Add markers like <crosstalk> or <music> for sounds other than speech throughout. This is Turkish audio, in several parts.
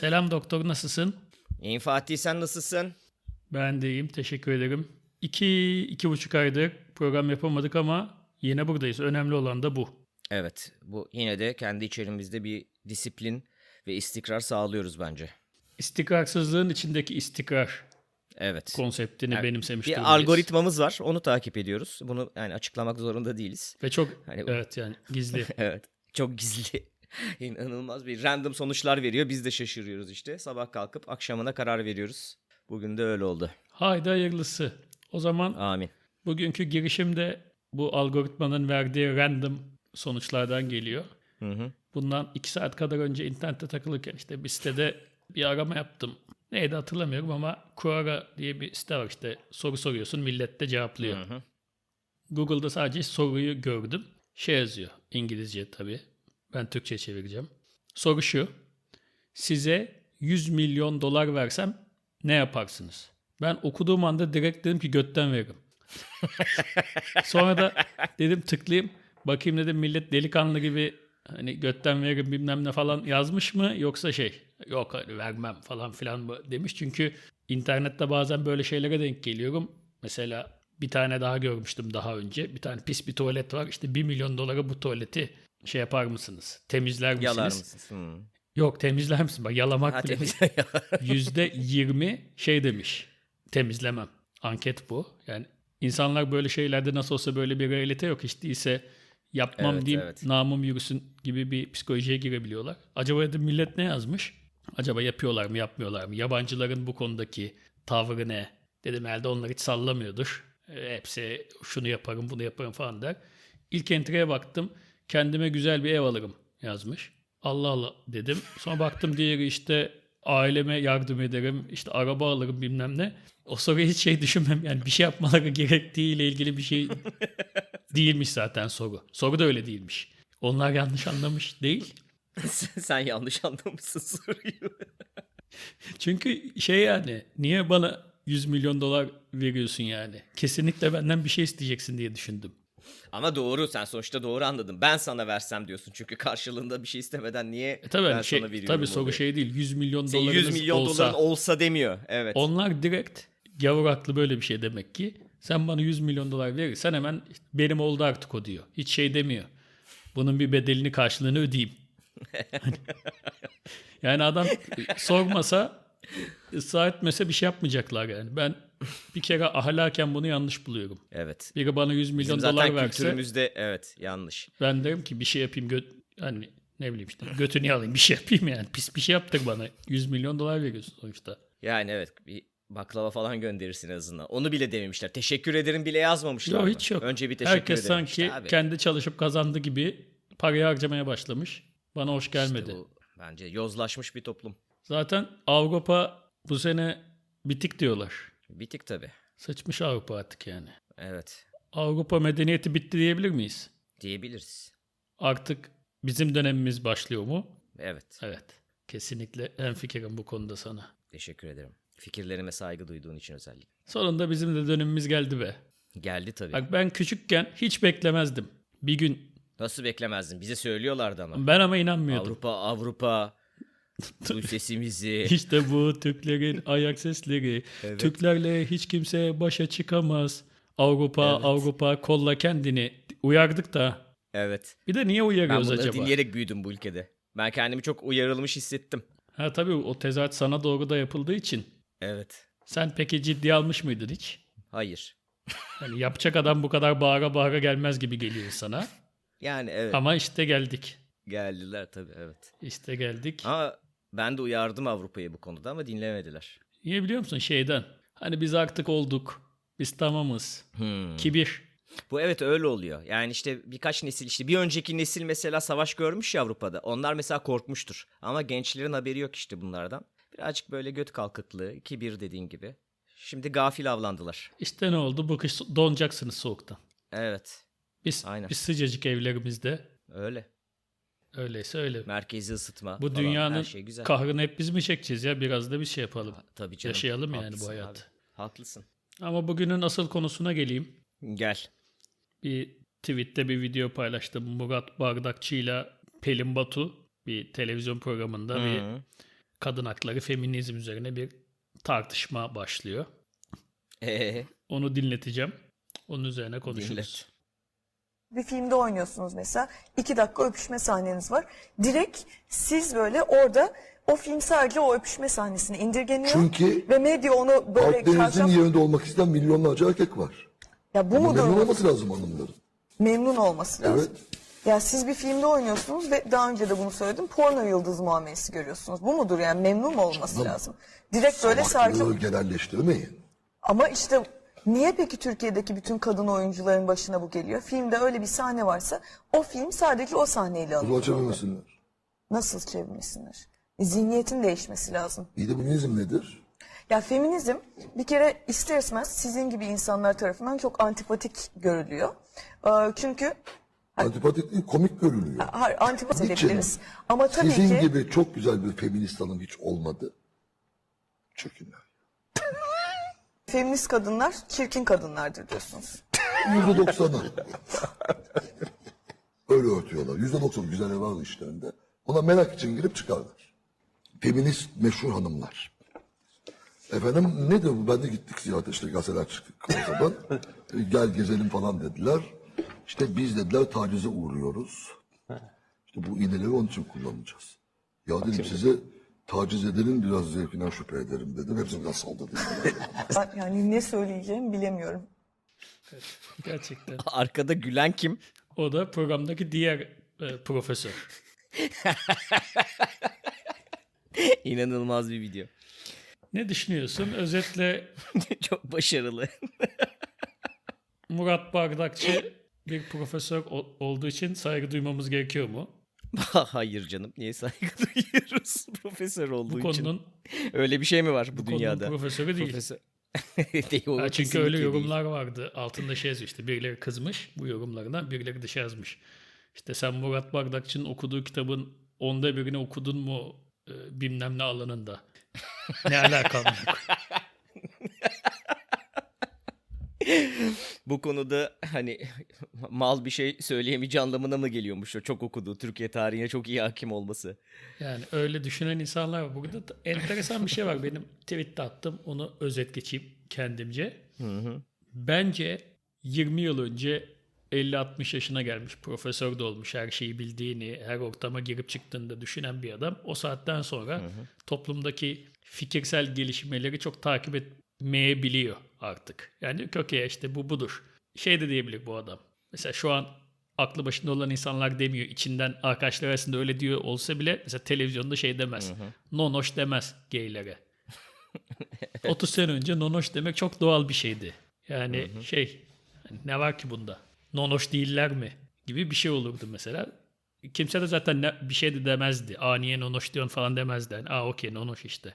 Selam doktor nasılsın? İyiyim Fatih sen nasılsın? Ben de iyiyim teşekkür ederim. İki, iki buçuk aydır program yapamadık ama yine buradayız. Önemli olan da bu. Evet bu yine de kendi içerimizde bir disiplin ve istikrar sağlıyoruz bence. İstikrarsızlığın içindeki istikrar Evet. konseptini Evet, benimsemiş bir durumdayız. algoritmamız var onu takip ediyoruz. Bunu yani açıklamak zorunda değiliz. Ve çok Hani- evet yani gizli. <laughs> Evet çok gizli. <laughs> İnanılmaz bir random sonuçlar veriyor. Biz de şaşırıyoruz işte. Sabah kalkıp akşamına karar veriyoruz. Bugün de öyle oldu. Haydi hayırlısı. O zaman Amin. bugünkü girişim de bu algoritmanın verdiği random sonuçlardan geliyor. Hı hı. Bundan iki saat kadar önce internette takılırken işte bir sitede bir arama yaptım. Neydi hatırlamıyorum ama Quora diye bir site var işte soru soruyorsun millet de cevaplıyor. Hı hı. Google'da sadece soruyu gördüm. Şey yazıyor İngilizce tabii. Ben Türkçe çevireceğim. Soru şu. Size 100 milyon dolar versem ne yaparsınız? Ben okuduğum anda direkt dedim ki götten veririm. <laughs> Sonra da dedim tıklayayım. Bakayım dedim millet delikanlı gibi hani götten veririm bilmem ne falan yazmış mı yoksa şey yok hani vermem falan filan mı demiş. Çünkü internette bazen böyle şeylere denk geliyorum. Mesela bir tane daha görmüştüm daha önce. Bir tane pis bir tuvalet var. İşte 1 milyon dolara bu tuvaleti şey yapar mısınız? Temizler misiniz? Yalar mısın? Hı. Yok temizler misin? Bak yalamak Ha, bile temiz- <laughs> Yüzde yirmi şey demiş. Temizlemem. Anket bu. Yani insanlar böyle şeylerde nasıl olsa böyle bir realite yok. Hiç değilse yapmam Evet, diyeyim evet. namım yürüsün gibi bir psikolojiye girebiliyorlar. Acaba dedim millet ne yazmış? Acaba yapıyorlar mı yapmıyorlar mı? Yabancıların bu konudaki tavrı ne? Dedim herhalde onlar hiç sallamıyordur. E, hepsi şunu yaparım bunu yaparım falan der. İlk entry'e baktım. Kendime güzel bir ev alırım yazmış. Allah Allah dedim. Sonra baktım diğeri işte aileme yardım ederim. işte araba alırım bilmem ne. O soruya hiç şey düşünmem. Yani bir şey yapmaları <laughs> gerektiğiyle ilgili bir şey <laughs> değilmiş zaten soru. Soru da öyle değilmiş. Onlar yanlış anlamış değil. <laughs> Sen yanlış anlamışsın soruyu. Çünkü şey yani niye bana 100 milyon dolar veriyorsun yani? Kesinlikle benden bir şey isteyeceksin diye düşündüm. Ama doğru sen sonuçta doğru anladın. Ben sana versem diyorsun çünkü karşılığında bir şey istemeden niye E tabii, ben hani şey, sana veriyorum tabii soru şey değil. 100 milyon Senin dolarınız 100 milyon olsa, doların olsa demiyor. Evet. Onlar direkt gavur aklı böyle bir şey demek ki. Sen bana 100 milyon dolar verirsen hemen benim oldu artık o diyor. Hiç şey demiyor. Bunun bir bedelini karşılığını ödeyeyim. <laughs> yani adam sormasa ısrar etmese bir şey yapmayacaklar yani. Ben bir kere ahlaken bunu yanlış buluyorum. Evet. Biri bana 100 Bizim milyon zaten dolar verse kültürümüzde evet yanlış. ben derim ki bir şey yapayım göt hani ne bileyim işte götünü alayım bir şey yapayım yani. Pis bir şey yaptık bana. 100 milyon dolar veriyorsun sonuçta. Yani evet bir baklava falan gönderirsin en azından. Onu bile dememişler. Teşekkür ederim bile yazmamışlar. Yok hiç yok. Önce bir teşekkür Herkes ederim. sanki İşte abi, kendi çalışıp kazandı gibi parayı harcamaya başlamış. Bana hoş işte gelmedi. bu bence yozlaşmış bir toplum. Zaten Avrupa bu sene bitik diyorlar. Bitik tabii. Sıçmış Avrupa artık yani. Evet. Avrupa medeniyeti bitti diyebilir miyiz? Diyebiliriz. Artık bizim dönemimiz başlıyor mu? Evet. Evet. Kesinlikle en fikrim bu konuda sana. Teşekkür ederim. Fikirlerime saygı duyduğun için özellikle. Sonunda bizim de dönemimiz geldi be. Geldi tabii. Bak ben küçükken hiç beklemezdim. Bir gün Nasıl beklemezdin? Bize söylüyorlardı ama. ben ama inanmıyordum. Avrupa, Avrupa. <laughs> Duy sesimizi. İşte bu Türklerin ayak sesleri. Evet. Türklerle hiç kimse başa çıkamaz. Avrupa, Evet. Avrupa kolla kendini. Uyardık da. evet. Bir de niye Ben uyarıyoruz bunları acaba? dinleyerek büyüdüm bu ülkede. Ben kendimi çok uyarılmış hissettim. Ha tabii o tezahürat sana doğru da yapıldığı için. Evet. Sen peki ciddiye almış mıydın hiç? Hayır. Hani yapacak adam bu kadar bağıra bağıra gelmez gibi geliyor sana. Yani evet. Ama işte geldik. Geldiler tabii evet. İşte geldik. Ama ben de uyardım Avrupa'yı bu konuda ama dinlemediler. Niye biliyor musun şeyden? Hani biz artık olduk. Biz tamamız. Hmm. Kibir. Bu evet öyle oluyor. Yani işte birkaç nesil işte bir önceki nesil mesela savaş görmüş ya Avrupa'da. Onlar mesela korkmuştur. Ama gençlerin haberi yok işte bunlardan. Birazcık böyle göt kalkıklığı, kibir dediğin gibi. Şimdi gafil avlandılar. İşte ne oldu? Bu kış donacaksınız soğuktan. Evet. Biz, Aynen. biz sıcacık evlerimizde. Öyle. Öyleyse öyle. Merkezi ısıtma Bu falan, dünyanın şey güzel. kahrını hep biz mi çekeceğiz ya? Biraz da bir şey yapalım. Tabii canım. Yaşayalım yani bu Haklısın hayatı. abi. Haklısın. Ama bugünün asıl konusuna geleyim. Gel. Bir tweette bir video paylaştım. Murat Bardakçı ile Pelin Batu bir televizyon programında bir Hı. kadın hakları, feminizm üzerine bir tartışma başlıyor. Ee, Onu dinleteceğim. Onun üzerine konuşuruz. dinlet. Bir filmde oynuyorsunuz mesela. iki dakika öpüşme sahneniz var. Direkt siz böyle orada o film sadece o öpüşme sahnesine indirgeniyor. Çünkü ve medya onu böyle Akdeniz'in çarşaf... yerinde olmak isteyen milyonlarca erkek var. Ya bu Ama mudur? memnun olması lazım hanımların. Memnun olması lazım. Evet. Ya siz bir filmde oynuyorsunuz ve daha önce de bunu söyledim. Porno yıldız muamelesi görüyorsunuz. Bu mudur yani memnun mu olması lazım? Direkt böyle sadece... Genelleştirmeyin. Ama işte niye peki Türkiye'deki bütün kadın oyuncuların başına bu geliyor? Filmde öyle bir sahne varsa o film sadece o sahneyle Bunu alınıyor. açamamasınlar. Nasıl çevirmesinler? E, zihniyetin değişmesi lazım. İyi de feminizm nedir? Ya feminizm bir kere ister istemez sizin gibi insanlar tarafından çok antipatik görülüyor. Ee, çünkü Antipatik değil, komik görünüyor. hayır, antipatik Niçin? edebiliriz. Ama tabii Sizin ki gibi çok güzel bir feminist hanım hiç olmadı. Çökünler. Feminist kadınlar çirkin kadınlardır diyorsunuz. <laughs> Yüzde doksanı. Öyle örtüyorlar. Yüzde doksan güzel ev işlerinde. Ona merak için girip çıkarlar. Feminist meşhur hanımlar. Efendim nedir bu? Ben de gittik ziyarete işte gazeteler çıktık o zaman. E, Gel gezelim falan dediler. İşte biz dediler tacize uğruyoruz. İşte bu iğneleri onun için kullanacağız. Ya dedim size taciz edenin biraz zevkinden şüphe ederim dedim. Hepsini biraz saldırdım. <laughs> Yani ne söyleyeceğimi bilemiyorum. Gerçekten. <laughs> Arkada gülen kim? O da programdaki diğer e, profesör. <laughs> İnanılmaz bir video. Ne düşünüyorsun? Özetle Çok başarılı. Murat Bardakçı bir profesör olduğu için saygı duymamız gerekiyor mu? <laughs> Hayır canım. Niye saygı <laughs> duyuyoruz profesör olduğu Bu için? konunun, Öyle bir şey mi var bu konunun dünyada? profesörü değil. Profesör. <laughs> Değil, o Ha, çünkü kesinlikle öyle değil. yorumlar vardı. Altında şey yazıyor işte birileri kızmış bu yorumlarına birileri dışa yazmış. İşte sen Murat Bardakçı'nın okuduğu kitabın onda birini okudun mu e, bilmem ne alanında. ne alakam yok. <laughs> Bu konuda hani <laughs> mal bir şey söyleyemeyeceği anlamına mı geliyormuş o çok okuduğu Türkiye tarihine çok iyi hakim olması? Yani öyle düşünen insanlar var. Burada da enteresan bir şey var. Benim tweette attım. Onu özet geçeyim kendimce. Bence 20 yıl önce 50-60 yaşına gelmiş, profesör de olmuş, her şeyi bildiğini, her ortama girip çıktığında düşünen bir adam o saatten sonra toplumdaki fikirsel gelişmeleri çok takip etmeyebiliyor artık. Yani kökeye işte bu budur. Şey de diyebilir bu adam. Mesela şu an aklı başında olan insanlar demiyor. İçinden arkadaşlar arasında öyle diyor olsa bile mesela televizyonda şey demez. Nonoş demez geylere. <laughs> 30 sene önce nonoş demek çok doğal bir şeydi. Yani şey hani ne var ki bunda? Nonoş değiller mi? Gibi bir şey olurdu mesela. Kimse de zaten ne, bir şey de demezdi. Aa niye nonoş diyorsun falan demezdi. Yani, Aa okey nonoş işte.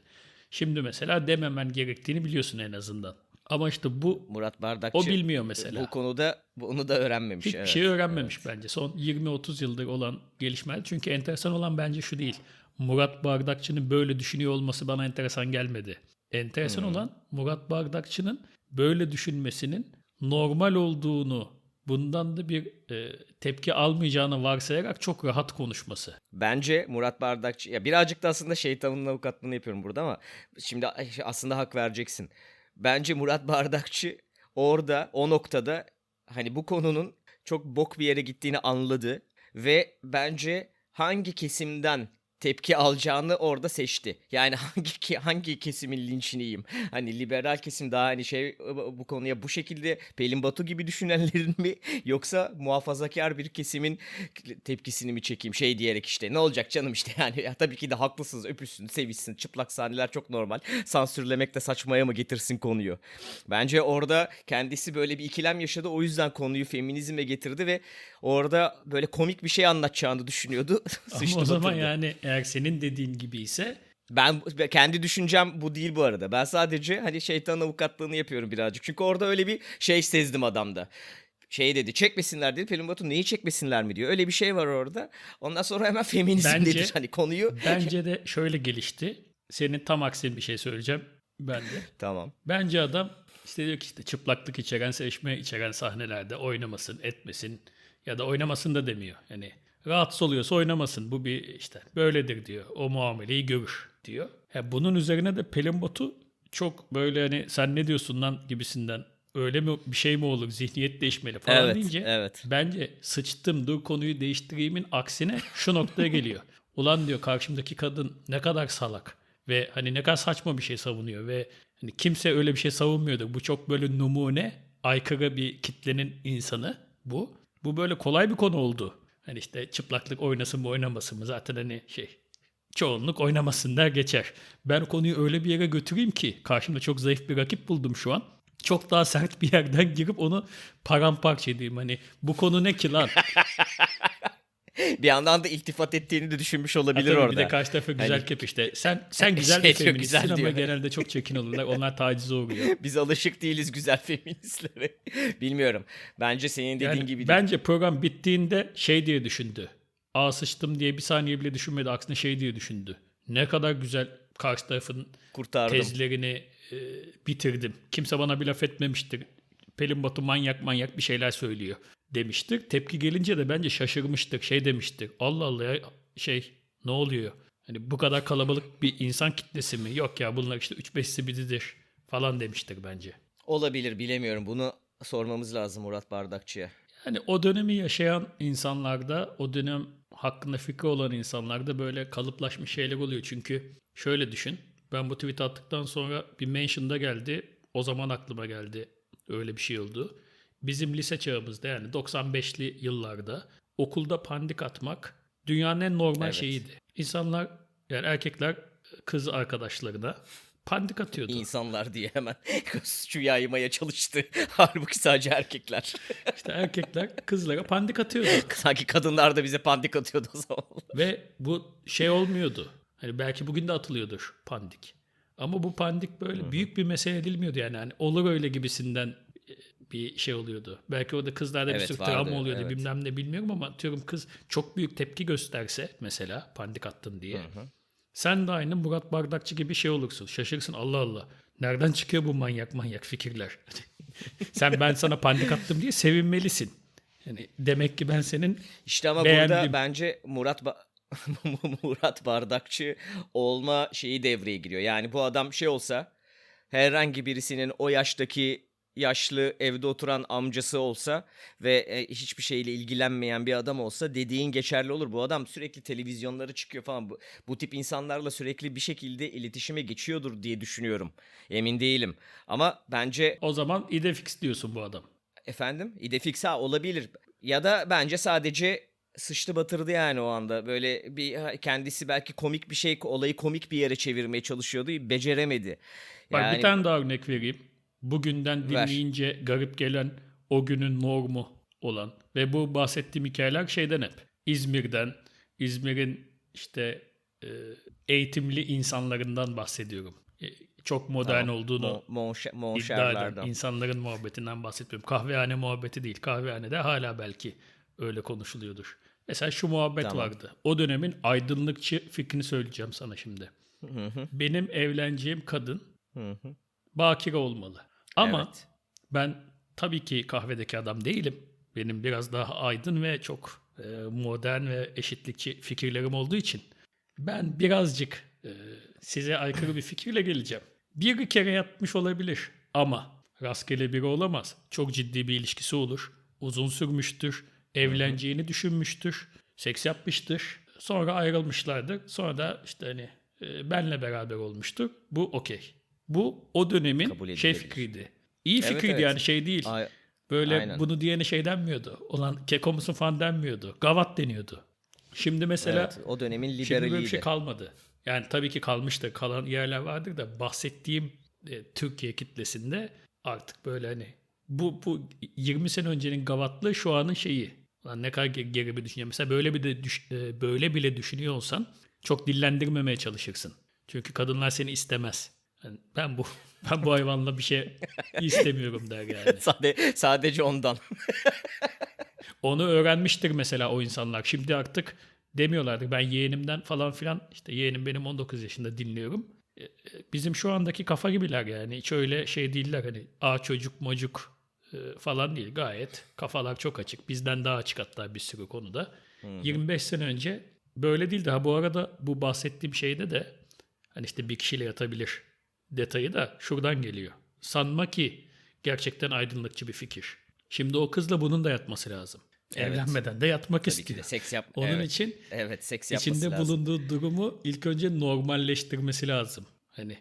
Şimdi mesela dememen gerektiğini biliyorsun en azından. Ama işte bu Murat Bardakçı o bilmiyor mesela. bu konuda bunu da öğrenmemiş. Hiçbir evet. şey öğrenmemiş bence. Son 20-30 yıldır olan gelişmeler. Çünkü enteresan olan bence şu değil. Murat Bardakçı'nın böyle düşünüyor olması bana enteresan gelmedi. Enteresan olan Murat Bardakçı'nın böyle düşünmesinin normal olduğunu, bundan da bir e, tepki almayacağını varsayarak çok rahat konuşması. Bence Murat Bardakçı ya birazcık da aslında şeytanın avukatlığını yapıyorum burada ama şimdi aslında hak vereceksin. Bence Murat Bardakçı orada o noktada hani bu konunun çok bok bir yere gittiğini anladı ve bence hangi kesimden tepki alacağını orada seçti. Yani <laughs> hangi hangi kesimin linçini yiyeyim? Hani liberal kesim daha hani şey bu konuya bu şekilde Pelin Batu gibi <laughs> düşünenlerin mi yoksa muhafazakar bir kesimin tepkisini mi çekeyim şey diyerek işte ne olacak canım işte <laughs> yani ya tabii ki de haklısınız öpüşsün sevişsin çıplak sahneler çok normal sansürlemek de saçmaya mı getirsin konuyu. Bence orada kendisi böyle bir ikilem yaşadı o yüzden konuyu feminizme getirdi ve orada böyle komik bir şey anlatacağını düşünüyordu. Ama o zaman batırdı. yani eğer senin dediğin gibi ise Ben kendi düşüncem bu değil bu arada. Ben sadece hani şeytanın avukatlığını yapıyorum birazcık. Çünkü orada öyle bir şey sezdim adamda. Şey dedi çekmesinler dedi. Pelin Batu neyi çekmesinler mi diyor. Öyle bir şey var orada. Ondan sonra hemen <laughs> feminizm Bence- dedi. Hani konuyu. <laughs> bence de şöyle gelişti. Senin tam aksine bir şey söyleyeceğim ben de. <laughs> Tamam. Bence adam işte diyor ki işte çıplaklık içeren, sevişme içeren sahnelerde oynamasın, etmesin ya da oynamasın da demiyor. Yani rahatsız oluyorsa oynamasın. Bu bir işte böyledir diyor. O muameleyi görür. diyor. Ya bunun üzerine de Pelin Batu çok böyle hani sen ne diyorsun lan gibisinden öyle mi bir şey mi olur zihniyet değişmeli falan Evet, deyince evet. bence sıçtım dur konuyu değiştireyimin aksine şu noktaya geliyor. <laughs> Ulan diyor karşımdaki kadın ne kadar salak ve hani ne kadar saçma bir şey savunuyor ve hani kimse öyle bir şey savunmuyordur. Bu çok böyle numune, aykırı bir kitlenin insanı bu. Bu böyle kolay bir konu oldu. Hani işte çıplaklık oynasın mı oynamasın mı zaten hani şey çoğunluk oynamasın der geçer. Ben konuyu öyle bir yere götüreyim ki karşımda çok zayıf bir rakip buldum şu an. Çok daha sert bir yerden girip onu paramparça edeyim. Hani bu konu ne ki lan? <laughs> <laughs> Bir yandan da iltifat ettiğini de düşünmüş olabilir Tabii orada. Bir de karşı tarafı güzel Hani- kep işte. Sen sen <laughs> güzel Şey bir feministsin güzel ama diyor. genelde çok çekin olurlar. Onlar tacize uğruyor. <laughs> Biz alışık değiliz güzel feministlere. Bilmiyorum. Bence senin dediğin Yani gibi değil. bence program bittiğinde şey diye düşündü. Aa sıçtım diye bir saniye bile düşünmedi. Aksine şey diye düşündü. Ne kadar güzel karşı tarafın kurtardım. tezlerini e, bitirdim. Kimse bana bir laf etmemiştir. Pelin Batu manyak manyak bir şeyler söylüyor demiştir. Tepki gelince de bence şaşırmıştık. Şey demiştir. Allah Allah ya şey ne oluyor? Hani bu kadar kalabalık bir insan kitlesi mi? Yok ya bunlar işte 3-5 sibididir falan demiştir bence. Olabilir bilemiyorum. Bunu sormamız lazım Murat Bardakçı'ya. Yani o dönemi yaşayan insanlarda, o dönem hakkında fikri olan insanlarda böyle kalıplaşmış şeyler oluyor. Çünkü şöyle düşün. Ben bu tweet attıktan sonra bir mention'da geldi. O zaman aklıma geldi. Öyle bir şey oldu. Bizim lise çağımızda yani 95'li yıllarda okulda pandik atmak dünyanın en normal Evet. şeyiydi. İnsanlar yani erkekler kız arkadaşlarına pandik atıyordu. İnsanlar diye hemen suçu yaymaya çalıştı. <laughs> Halbuki sadece erkekler. <laughs> İşte erkekler kızlara pandik atıyordu. <laughs> Sanki kadınlar da bize pandik atıyordu o zaman. Ve bu şey olmuyordu. Hani belki bugün de atılıyordur pandik. Ama bu pandik böyle büyük bir mesele edilmiyordu yani. Hani olur öyle gibisinden bir şey oluyordu. Belki orada kızlarda bir Evet, sürü vardı, travma oluyordu evet. bilmem ne bilmiyorum ama atıyorum kız çok büyük tepki gösterse mesela pandik attın diye. Sen de aynı Murat Bardakçı gibi şey olursun. Şaşırsın Allah Allah. Nereden çıkıyor bu manyak manyak fikirler? <laughs> Sen ben sana pandik attım diye sevinmelisin. Yani demek ki ben senin İşte ama Beğendim. burada bence Murat Ba- <laughs> Murat Bardakçı olma şeyi devreye giriyor. Yani bu adam şey olsa herhangi birisinin o yaştaki yaşlı evde oturan amcası olsa ve e, hiçbir şeyle ilgilenmeyen bir adam olsa dediğin geçerli olur. Bu adam sürekli televizyonlara çıkıyor falan. Bu, bu tip insanlarla sürekli bir şekilde iletişime geçiyordur diye düşünüyorum. Emin değilim. Ama bence o zaman idefix diyorsun bu adam. Efendim? İdefix ha olabilir. Ya da bence sadece sıçtı batırdı yani o anda. Böyle bir kendisi belki komik bir şey olayı komik bir yere çevirmeye çalışıyordu. Beceremedi. Bak Yani bir tane daha örnek vereyim. Bugünden Ver. dinleyince garip gelen o günün normu olan ve bu bahsettiğim hikayeler şeyden hep. İzmir'den, İzmir'in işte e, eğitimli insanlarından bahsediyorum. E, çok modern Tamam. olduğunu Mo- monşe- iddia eden monşerlerden. insanların muhabbetinden bahsetmiyorum. Kahvehane muhabbeti değil. Kahvehanede hala belki öyle konuşuluyordur. Mesela şu muhabbet Tamam. vardı. O dönemin aydınlıkçı fikrini söyleyeceğim sana şimdi. Benim evleneceğim kadın bakire olmalı. Ama Evet. ben tabii ki kahvedeki adam değilim. Benim biraz daha aydın ve çok e, modern ve eşitlikçi fikirlerim olduğu için ben birazcık e, size aykırı bir fikirle geleceğim. Bir kere yatmış olabilir ama rastgele biri olamaz. Çok ciddi bir ilişkisi olur. Uzun sürmüştür. Evleneceğini düşünmüştür. Seks yapmıştır. Sonra ayrılmışlardır. Sonra da işte hani e, benle beraber olmuştur. Bu okey. Bu o dönemin şey fikriydi. İyi Evet, fikriydi evet. yani şey değil. Ay- Böyle Aynen. bunu diyene şey denmiyordu. Olan keko musun falan denmiyordu. Gavat deniyordu. Şimdi mesela evet, o dönemin şimdi böyle bir liberaliydi. şey kalmadı. Yani tabii ki kalmıştır. Kalan yerler vardır da bahsettiğim e, Türkiye kitlesinde artık böyle hani bu bu 20 sene öncenin gavatlığı şu anın şeyi. Lan ne kadar ge- geri bir düşünüyor. Mesela böyle bir de düş- e, böyle bile düşünüyor olsan çok dillendirmemeye çalışırsın. Çünkü kadınlar seni istemez. Yani ben bu <laughs> ben bu hayvanla bir şey istemiyorum der yani. <laughs> Sade, sadece ondan. <laughs> Onu öğrenmiştir mesela o insanlar. Şimdi artık demiyorlardı ben yeğenimden falan filan işte yeğenim benim 19 yaşında dinliyorum. E, e, Bizim şu andaki kafa gibiler yani. Hiç öyle şey değiller hani a çocuk mocuk e, falan değil. Gayet kafalar çok açık. Bizden daha açık hatta bir sürü konuda. 25 sene önce böyle değildi. Ha bu arada bu bahsettiğim şeyde de Hani işte bir kişiyle yatabilir detayı da şuradan geliyor. Sanma ki gerçekten aydınlıkçı bir fikir. Şimdi o kızla bunun da yatması lazım. Evet. Evlenmeden de yatmak Tabii ki istiyor. de seks yap. Onun evet. için Evet seks içinde lazım. bulunduğu durumu ilk önce normalleştirmesi lazım. Hani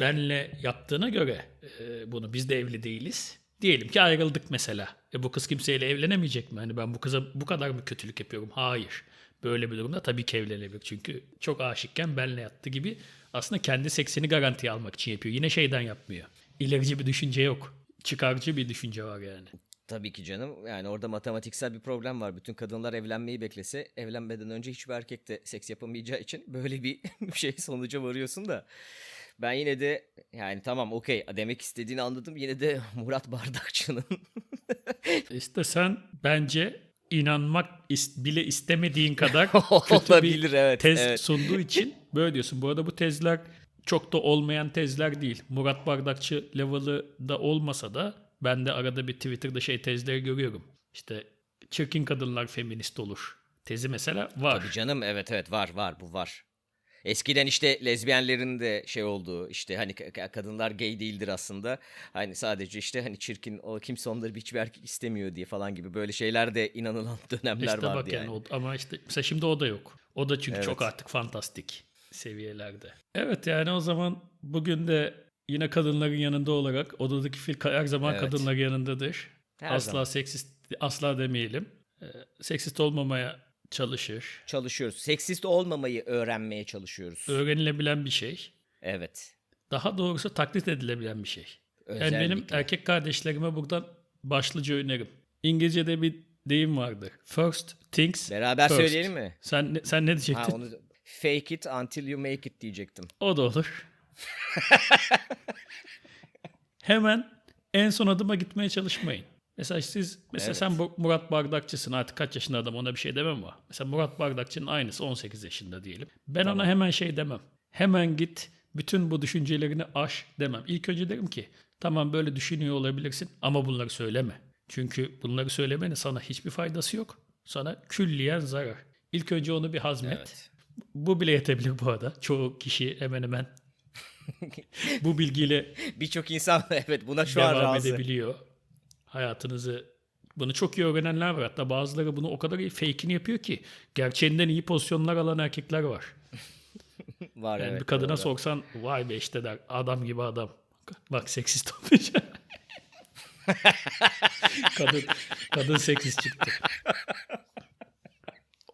benle yaptığına göre e, bunu biz de evli değiliz. Diyelim ki ayrıldık mesela. E bu kız kimseyle evlenemeyecek mi? Hani ben bu kıza bu kadar mı kötülük yapıyorum? Hayır. Böyle bir durumda tabii ki evlenebilir. Çünkü çok aşıkken benle yattı gibi aslında kendi seksini garantiye almak için yapıyor. Yine şeyden yapmıyor. İlerici bir düşünce yok. Çıkarcı bir düşünce var yani. Tabii ki canım. Yani orada matematiksel bir problem var. Bütün kadınlar evlenmeyi beklese evlenmeden önce hiçbir erkek de seks yapamayacağı için böyle bir <laughs> şey sonuca varıyorsun da. Ben yine de yani tamam okey demek istediğini anladım. Yine de <laughs> Murat Bardakçı'nın İşte sen bence inanmak bile istemediğin kadar <laughs> kötü Olabilir, bir evet, tez evet. sunduğu için <laughs> böyle diyorsun. Bu arada bu tezler çok da olmayan tezler değil. Murat Bardakçı level'ı da olmasa da ben de arada bir Twitter'da şey tezleri görüyorum. İşte çirkin kadınlar feminist olur. Tezi mesela var. Tabii canım evet evet var var bu var. Eskiden işte lezbiyenlerin de şey olduğu işte hani ka- ka- kadınlar gay değildir aslında. Hani sadece işte hani çirkin o kimse onları hiçbir erkek istemiyor diye falan gibi böyle şeyler de inanılan <laughs> dönemler İşte vardı bak yani. yani. ama işte mesela şimdi o da yok. O da çünkü Evet. çok artık fantastik seviyelerde. Evet yani o zaman bugün de yine kadınların yanında olarak odadaki fil her zaman Evet. kadınların yanındadır. Her asla zaman. seksist asla demeyelim. Ee, seksist olmamaya çalışır. Çalışıyoruz. Seksist olmamayı öğrenmeye çalışıyoruz. Öğrenilebilen bir şey. evet. Daha doğrusu taklit edilebilen bir şey. Yani benim Özellikle. erkek kardeşlerime buradan başlıca önerim. İngilizce'de bir deyim vardır. First things Beraber first. söyleyelim mi? Sen sen ne diyecektin? Ha onu fake it until you make it diyecektim. O da olur. <laughs> Hemen en son adıma gitmeye çalışmayın. Mesela siz, mesela sen bu Murat Bardakçısın artık kaç yaşında adam ona bir şey demem ama. Mesela Murat Bardakçı'nın aynısı 18 yaşında diyelim. Ben ona hemen şey demem. Hemen git bütün bu düşüncelerini aş demem. İlk önce derim ki tamam böyle düşünüyor olabilirsin ama bunları söyleme. Çünkü bunları söylemenin sana hiçbir faydası yok. Sana külliyen zarar. İlk önce onu bir hazmet. Evet. Bu bile yetebilir bu arada. Çoğu kişi hemen hemen <laughs> bu bilgiyle Birçok insan evet buna şu an devam razı. edebiliyor. Hayatınızı bunu çok iyi öğrenenler var. Hatta bazıları bunu o kadar iyi fake'ini yapıyor ki gerçeğinden iyi pozisyonlar alan erkekler var. <laughs> Var Yani evet. bir kadına doğru. sorsan vay be işte der adam gibi adam. Bak seksist olmuş. <laughs> kadın, kadın seksist çıktı.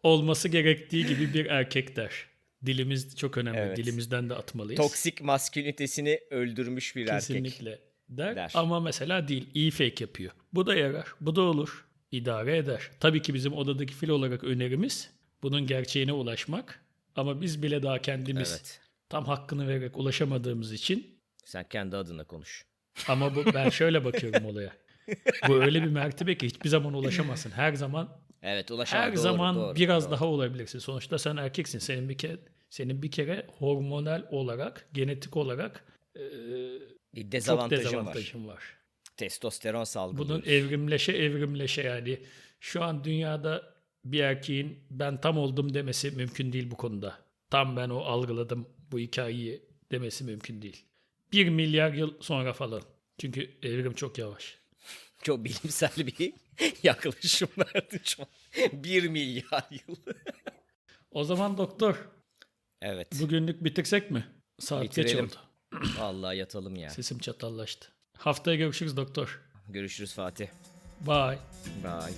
Olması gerektiği gibi bir erkek der. Dilimiz çok önemli. Evet. Dilimizden de atmalıyız. Toksik maskülinitesini öldürmüş bir erkek. Kesinlikle der. Der. Ama mesela değil. iyi fake yapıyor. Bu da yarar. Bu da olur. İdare eder. Tabii ki bizim odadaki fil olarak önerimiz bunun gerçeğine ulaşmak. Ama biz bile daha kendimiz Evet. tam hakkını vererek ulaşamadığımız için Sen kendi adına konuş. ama bu ben şöyle bakıyorum olaya. Bu öyle bir mertebe ki hiçbir zaman ulaşamazsın. Her zaman Evet ulaşamam. her doğru, zaman doğru, biraz doğru. daha olabilirsin. Sonuçta sen erkeksin. Senin bir kere senin bir kere hormonal olarak, genetik olarak bir çok dezavantajın, var. var. Testosteron salgılıyor. Bunun evrimleşe evrimleşe yani şu an dünyada bir erkeğin ben tam oldum demesi mümkün değil bu konuda. Tam ben o algıladım bu hikayeyi demesi mümkün değil. Bir milyar yıl sonra falan. Çünkü evrim çok yavaş. <laughs> Çok bilimsel bir <laughs> yaklaşım verdin şu an. <laughs> Bir milyar yıl. O zaman doktor evet. bugünlük bitirsek mi? Saat geç Bitirelim. oldu. Vallahi yatalım ya. Sesim çatallaştı. Haftaya görüşürüz doktor. Görüşürüz Fatih. Bye. Bye.